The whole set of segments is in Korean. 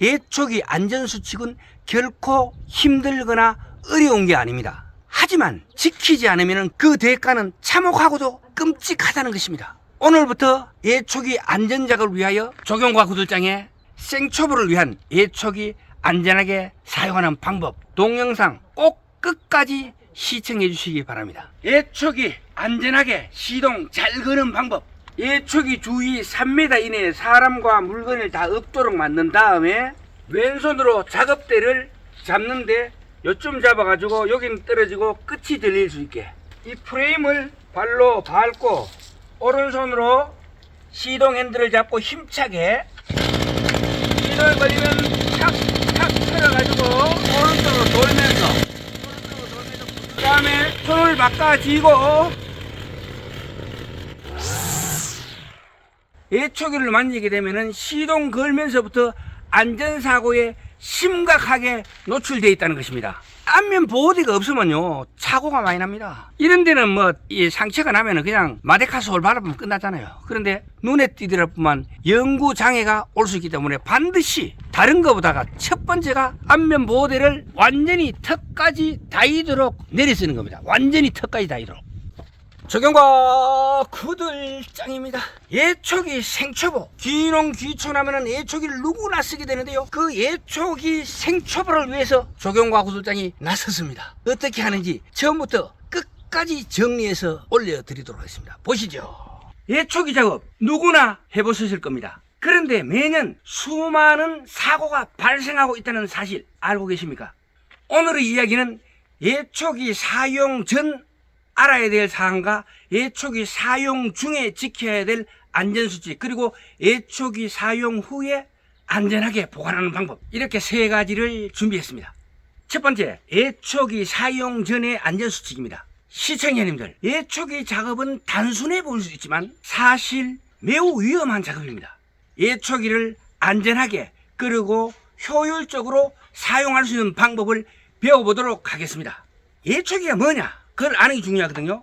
예초기 안전수칙은 결코 힘들거나 어려운 게 아닙니다. 하지만 지키지 않으면 그 대가는 참혹하고도 끔찍하다는 것입니다. 오늘부터 예초기 안전작을 위하여 조경과 구들장에 생초보를 위한 예초기 안전하게 사용하는 방법 동영상 꼭 끝까지 시청해 주시기 바랍니다. 예초기 안전하게 시동 잘 거는 방법 예초기 주위 3m 이내에 사람과 물건을 다 없도록 만든 다음에 왼손으로 작업대를 잡는데 요쯤 잡아가지고 여기는 떨어지고 끝이 들릴 수 있게. 이 프레임을 발로 밟고 오른손으로 시동 핸들을 잡고 힘차게 시동이 걸리면 탁탁 틀어가지고 오른쪽으로 돌면서 오른쪽으로 돌면서 그 다음에 손을 바꿔 쥐고 예초기를 만지게 되면은 시동 걸면서부터 안전사고에 심각하게 노출되어 있다는 것입니다. 안면 보호대가 없으면요 사고가 많이 납니다. 이런 데는 뭐이 상처가 나면은 그냥 마데카솔 바르면 끝나잖아요. 그런데 눈에 띄더라 뿐만 영구 장애가 올 수 있기 때문에 반드시 다른 것보다가 첫 번째가 안면 보호대를 완전히 턱까지 닿이도록 내려 쓰는 겁니다. 완전히 턱까지 닿이도록. 적용과 구들장입니다. 예초기 생초보. 귀농 귀촌하면은 예초기를 누구나 쓰게 되는데요. 그 예초기 생초보를 위해서 적용과 구들장이 나섰습니다. 어떻게 하는지 처음부터 끝까지 정리해서 올려드리도록 하겠습니다. 보시죠. 예초기 작업 누구나 해보셨을 겁니다. 그런데 매년 수많은 사고가 발생하고 있다는 사실 알고 계십니까? 오늘의 이야기는 예초기 사용 전 알아야 될 사항과 예초기 사용 중에 지켜야 될 안전수칙 그리고 예초기 사용 후에 안전하게 보관하는 방법 이렇게 세 가지를 준비했습니다. 첫 번째 예초기 사용 전의 안전수칙입니다. 시청자님들 예초기 작업은 단순해 보일 수 있지만 사실 매우 위험한 작업입니다. 예초기를 안전하게 그리고 효율적으로 사용할 수 있는 방법을 배워보도록 하겠습니다. 예초기가 뭐냐? 그걸 아는 게 중요하거든요.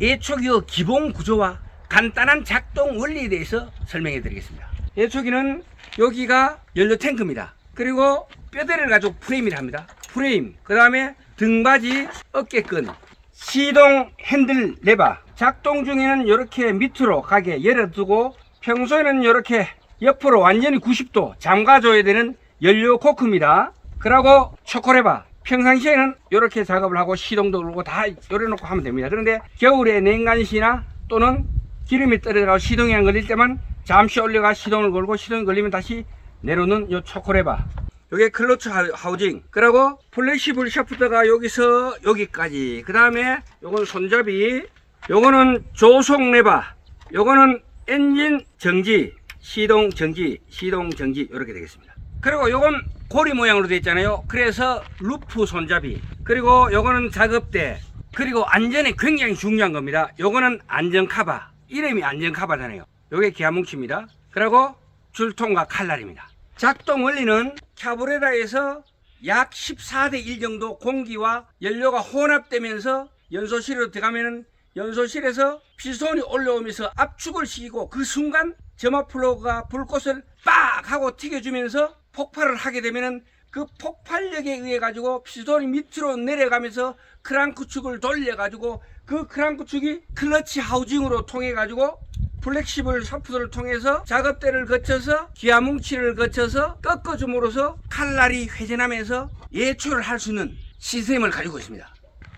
예초기의 기본 구조와 간단한 작동 원리에 대해서 설명해 드리겠습니다. 예초기는 여기가 연료 탱크입니다. 그리고 뼈대를 가지고 프레임이라 합니다. 프레임, 그 다음에 등받이, 어깨끈, 시동 핸들 레바. 작동 중에는 이렇게 밑으로 가게 열어두고 평소에는 이렇게 옆으로 완전히 90도 잠가줘야 되는 연료 코크입니다. 그리고 초코레바. 평상시에는 이렇게 작업을 하고 시동도 걸고 다 열어놓고 하면 됩니다. 그런데 겨울에 냉간시나 또는 기름이 떨어져서 시동이 안 걸릴 때만 잠시 올려가 시동을 걸고 시동이 걸리면 다시 내려놓는 요 초코레바. 요게 클러치 하- 하우징. 그리고 플래시블 샤프트가 여기서 여기까지. 그 다음에 요건 손잡이. 요거는 조속 레바. 요거는 엔진 정지, 시동 정지, 시동 정지 이렇게 되겠습니다. 그리고 요건 고리 모양으로 되어 있잖아요. 그래서 루프 손잡이. 그리고 요거는 작업대. 그리고 안전에 굉장히 중요한 겁니다. 요거는 안전카바. 이름이 안전카바잖아요. 요게 기아뭉치입니다. 그리고 줄통과 칼날입니다. 작동 원리는 카브레라에서 약 14대 1 정도 공기와 연료가 혼합되면서 연소실로 들어가면은 연소실에서 피스톤이 올라오면서 압축을 시키고 그 순간 점화 플러그가 불꽃을 빡 하고 튀겨주면서 폭발을 하게 되면은 그 폭발력에 의해 가지고 피스톤이 밑으로 내려가면서 크랑크축을 돌려 가지고 그 크랑크축이 클러치 하우징으로 통해 가지고 플렉시블 샤프트를 통해서 작업대를 거쳐서 기아뭉치를 거쳐서 꺾어줌으로써 칼날이 회전하면서 예초를 할 수 있는 시스템을 가지고 있습니다.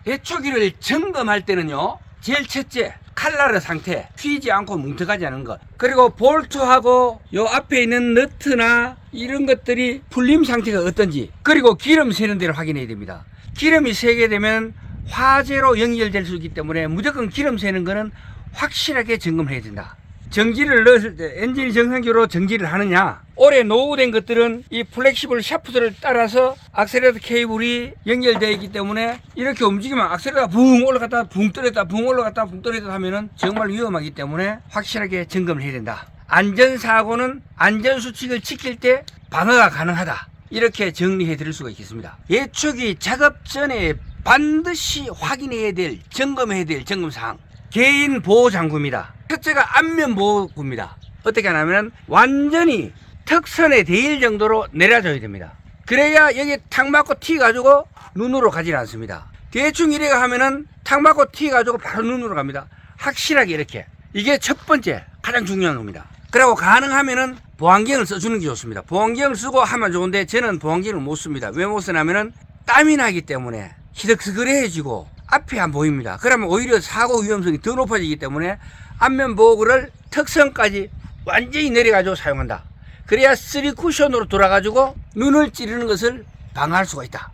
예초기를 점검할 때는요, 제일 첫째, 칼날의 상태, 휘지 않고 뭉툭하지 않은 것. 그리고 볼트하고 요 앞에 있는 너트나 이런 것들이 풀림 상태가 어떤지. 그리고 기름 새는 데를 확인해야 됩니다. 기름이 새게 되면 화재로 연결될 수 있기 때문에 무조건 기름 새는 거는 확실하게 점검을 해야 된다. 정지를 넣었을 때 엔진이 정상적으로 정지를 하느냐. 오래 노후된 것들은 이 플렉시블 샤프트를 따라서 악셀레터 케이블이 연결되어 있기 때문에 이렇게 움직이면 악셀레터가 붕 올라갔다 붕 떨어졌다 붕 올라갔다 붕 떨어졌다 하면은 정말 위험하기 때문에 확실하게 점검을 해야 된다. 안전사고는 안전수칙을 지킬 때 방어가 가능하다. 이렇게 정리해 드릴 수가 있겠습니다. 예초기 작업 전에 반드시 확인해야 될 점검해야 될 점검사항 개인 보호 장구입니다. 첫째가 안면 보호구입니다. 어떻게 하냐면 완전히 턱선에 대일 정도로 내려줘야 됩니다. 그래야 여기 탁 맞고 튀 가지고 눈으로 가지 않습니다. 대충 이래가 하면은 탁 맞고 튀 가지고 바로 눈으로 갑니다. 확실하게 이렇게. 이게 첫 번째 가장 중요한 겁니다. 그리고 가능하면은 보안경을 써주는 게 좋습니다. 보안경을 쓰고 하면 좋은데 저는 보안경을 못 씁니다. 왜 못 쓰냐면은 땀이 나기 때문에 희덕스그레해지고 앞이 안 보입니다. 그러면 오히려 사고 위험성이 더 높아지기 때문에 안면 보호구를 턱선까지 완전히 내려가지고 사용한다. 그래야 3 쿠션으로 돌아가지고 눈을 찌르는 것을 방어할 수가 있다.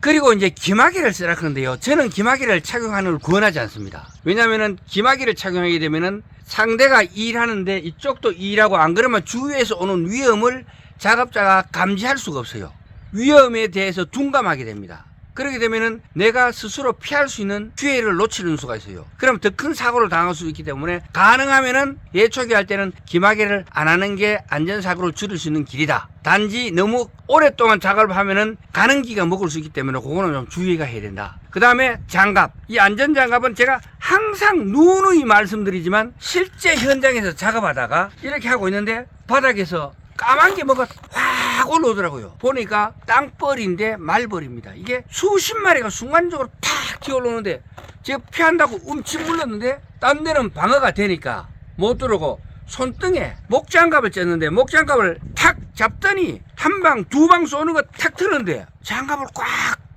그리고 이제 기마개를 쓰라 그러는데요. 저는 기마개를 착용하는 걸 권하지 않습니다. 왜냐면은 기마개를 착용하게 되면은 상대가 일하는데 이쪽도 일하고 안 그러면 주위에서 오는 위험을 작업자가 감지할 수가 없어요. 위험에 대해서 둔감하게 됩니다. 그렇게 되면은 내가 스스로 피할 수 있는 기회를 놓치는 수가 있어요. 그럼 더 큰 사고를 당할 수 있기 때문에 가능하면은 예초기 할 때는 기마개를 안 하는 게 안전사고를 줄일 수 있는 길이다. 단지 너무 오랫동안 작업을 하면은 가는 기가 먹을 수 있기 때문에 그거는 좀 주의가 해야 된다. 그 다음에 장갑. 이 안전장갑은 제가 항상 누누이 말씀드리지만 실제 현장에서 작업하다가 이렇게 하고 있는데 바닥에서 까만 게 뭐가 확 올라오더라고요. 보니까 땅벌인데 말벌입니다. 이게 수십 마리가 순간적으로 탁 튀어올라오는데 제가 피한다고 움치 물렀는데 딴 데는 방어가 되니까 못 들어오고 손등에 목장갑을 쨌는데 목장갑을 탁 잡더니 한 방, 두 방 쏘는 거 탁 트는데 장갑을 꽉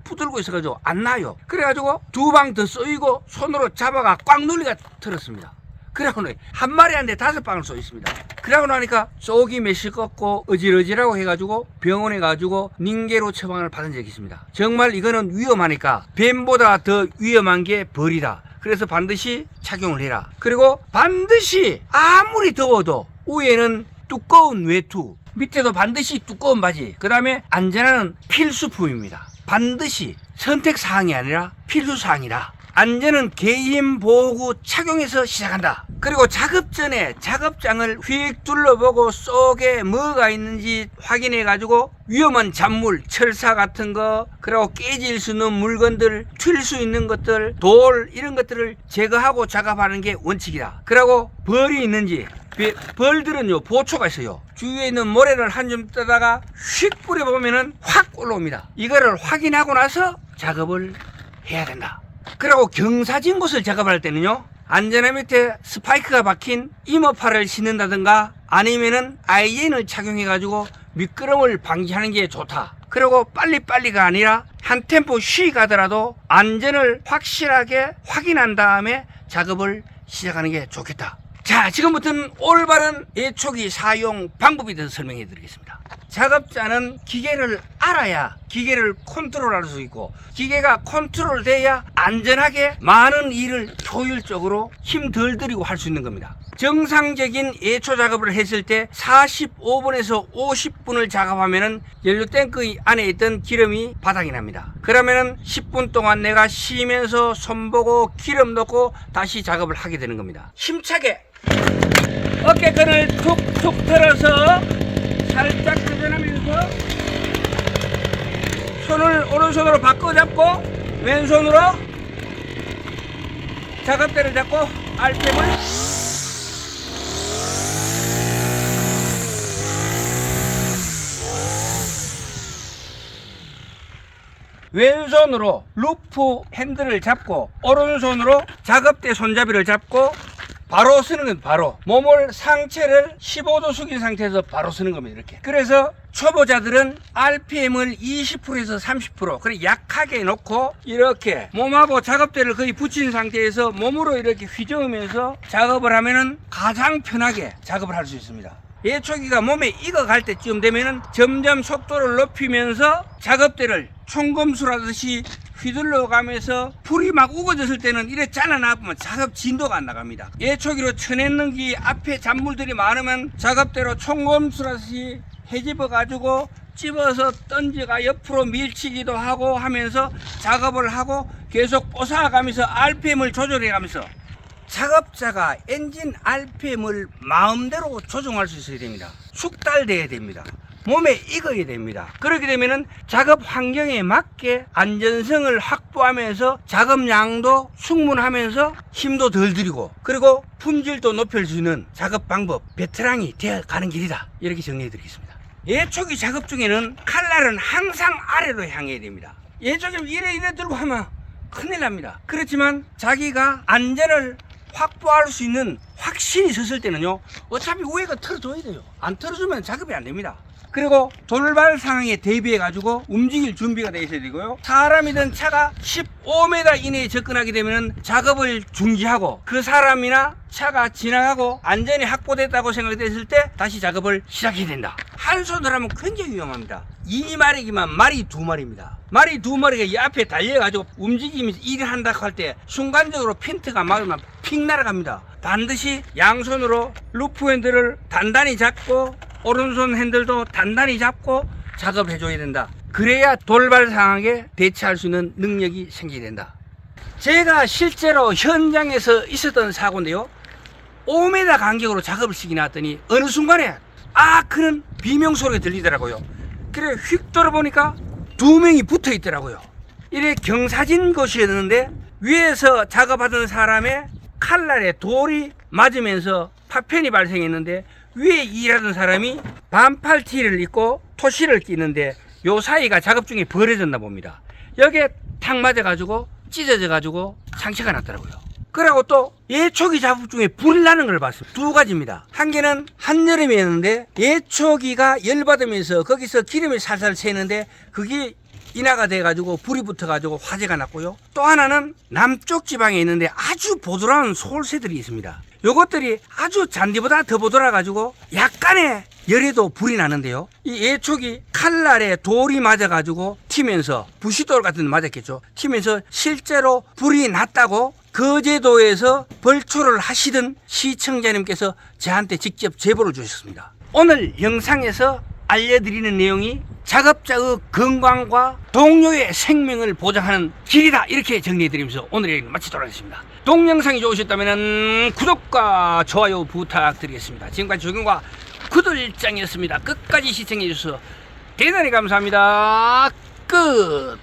붙들고 있어가지고 안 나요. 그래가지고 두 방 더 쏘이고 손으로 잡아가 꽉 눌리가 틀었습니다. 그러고 한 마리 한데 다섯 방을 쏘 있습니다. 그러고 나니까 속이 메시 꺾고 어질어질하고 해가지고 병원에 가지고 닝게로 처방을 받은 적이 있습니다. 정말 이거는 위험하니까 뱀보다 더 위험한 게 벌이다. 그래서 반드시 착용을 해라. 그리고 반드시 아무리 더워도 위에는 두꺼운 외투, 밑에도 반드시 두꺼운 바지, 그 다음에 안전한 필수품입니다. 반드시 선택 사항이 아니라 필수 사항이다. 안전은 개인 보호구 착용에서 시작한다. 그리고 작업 전에 작업장을 휙 둘러보고 속에 뭐가 있는지 확인해 가지고 위험한 잔물, 철사 같은 거, 그리고 깨질 수 있는 물건들, 튈 수 있는 것들, 돌 이런 것들을 제거하고 작업하는 게 원칙이다. 그리고 벌이 있는지 비- 벌들은요 보초가 있어요. 주위에 있는 모래를 한줌 떠다가 휙 뿌려보면은 확 올라옵니다. 이거를 확인하고 나서 작업을 해야 된다. 그리고 경사진 곳을 작업할 때는요 안전화 밑에 스파이크가 박힌 이머파를 신는다든가 아니면은 IN을 착용해 가지고 미끄럼을 방지하는 게 좋다. 그리고 빨리빨리가 아니라 한 템포 쉬 가더라도 안전을 확실하게 확인한 다음에 작업을 시작하는 게 좋겠다. 자, 지금부터는 올바른 예초기 사용 방법에 대해서 설명해 드리겠습니다. 작업자는 기계를 알아야 기계를 컨트롤 할 수 있고 기계가 컨트롤 돼야 안전하게 많은 일을 효율적으로 힘 덜 들이고 할 수 있는 겁니다. 정상적인 예초 작업을 했을 때 45분에서 50분을 작업하면은 연료 탱크 안에 있던 기름이 바닥이 납니다. 그러면은 10분 동안 내가 쉬면서 손 보고 기름 넣고 다시 작업을 하게 되는 겁니다. 힘차게 어깨끈을 툭툭 들어서 살짝 회전하면서 손을 오른손으로 바꿔 잡고 왼손으로 작업대를 잡고 RPM을 왼손으로 루프 핸들을 잡고 오른손으로 작업대 손잡이를 잡고 바로 쓰는 건 바로. 몸을 상체를 15도 숙인 상태에서 바로 쓰는 겁니다 이렇게. 그래서 초보자들은 RPM을 20%에서 30% 그래 약하게 놓고 이렇게 몸하고 작업대를 거의 붙인 상태에서 몸으로 이렇게 휘저으면서 작업을 하면은 가장 편하게 작업을 할 수 있습니다. 예초기가 몸에 익어갈 때쯤 되면은 점점 속도를 높이면서 작업대를 총검술하듯이 휘둘러 가면서 풀이 막 우거졌을 때는 이래 잘라놔보면 작업 진도가 안 나갑니다. 예초기로 쳐냈는 게 앞에 잔물들이 많으면 작업대로 총검술하듯이 헤집어 가지고 집어서 던지가 옆으로 밀치기도 하고 하면서 작업을 하고 계속 뽀사가면서 RPM을 조절해 가면서 작업자가 엔진 RPM을 마음대로 조정할 수 있어야 됩니다. 숙달돼야 됩니다. 몸에 익어야 됩니다. 그렇게 되면은 작업 환경에 맞게 안전성을 확보하면서 작업량도 충분하면서 힘도 덜 들이고 그리고 품질도 높일 수 있는 작업 방법 베테랑이 되어 가는 길이다. 이렇게 정리해 드리겠습니다. 예초기 작업 중에는 칼날은 항상 아래로 향해야 됩니다. 예초기 이래 이래 들고 하면 큰일 납니다. 그렇지만 자기가 안전을 확보할 수 있는 확신이 섰을 때는요, 어차피 위에가 틀어줘야 돼요. 안 틀어주면 작업이 안 됩니다. 그리고 돌발 상황에 대비해 가지고 움직일 준비가 되어 있어야 되고요. 사람이든 차가 15m 이내에 접근하게 되면 작업을 중지하고 그 사람이나 차가 지나가고 안전이 확보됐다고 생각됐을 때 다시 작업을 시작해야 된다. 한 손으로 하면 굉장히 위험합니다. 이 마리기만 말이 두 마리입니다. 말이 두 마리가 이 앞에 달려가지고 움직이면서 일을 한다고 할 때 순간적으로 핀트가 맞으면 픽 날아갑니다. 반드시 양손으로 루프 핸들을 단단히 잡고 오른손 핸들도 단단히 잡고 작업을 해줘야 된다. 그래야 돌발 상황에 대처할 수 있는 능력이 생기게 된다. 제가 실제로 현장에서 있었던 사고인데요. 5m 간격으로 작업을 시기 나왔더니 어느 순간에 아 그는 비명 소리가 들리더라고요. 그래 휙 돌아보니까 두 명이 붙어 있더라고요. 이래 경사진 곳이었는데 위에서 작업하던 사람의 칼날에 돌이 맞으면서 파편이 발생했는데 위에 일하던 사람이 반팔 티를 입고 토시를 끼는데 요 사이가 작업 중에 벌어졌나 봅니다. 여기에 탁 맞아가지고 찢어져가지고 상처가 났더라고요. 그리고 또 예초기 작업 중에 불이 나는 걸 봤습니다. 두 가지입니다. 한 개는 한여름이었는데 예초기가 열받으면서 거기서 기름이 살살 새는데 그게 인하가 돼가지고 불이 붙어가지고 화재가 났고요. 또 하나는 남쪽 지방에 있는데 아주 보드라운 솔새들이 있습니다. 요것들이 아주 잔디보다 더 보드라가지고 약간의 열에도 불이 나는데요. 이 예촉이 칼날에 돌이 맞아가지고 튀면서 부시돌 같은 데 맞았겠죠. 튀면서 실제로 불이 났다고 거제도에서 벌초를 하시던 시청자님께서 저한테 직접 제보를 주셨습니다. 오늘 영상에서 알려드리는 내용이 작업자의 건강과 동료의 생명을 보장하는 길이다 이렇게 정리해드리면서 오늘 얘기를 마치도록 하겠습니다. 동영상이 좋으셨다면 구독과 좋아요 부탁드리겠습니다. 지금까지 조경과 구들장이었습니다. 끝까지 시청해주셔서 대단히 감사합니다. 끝!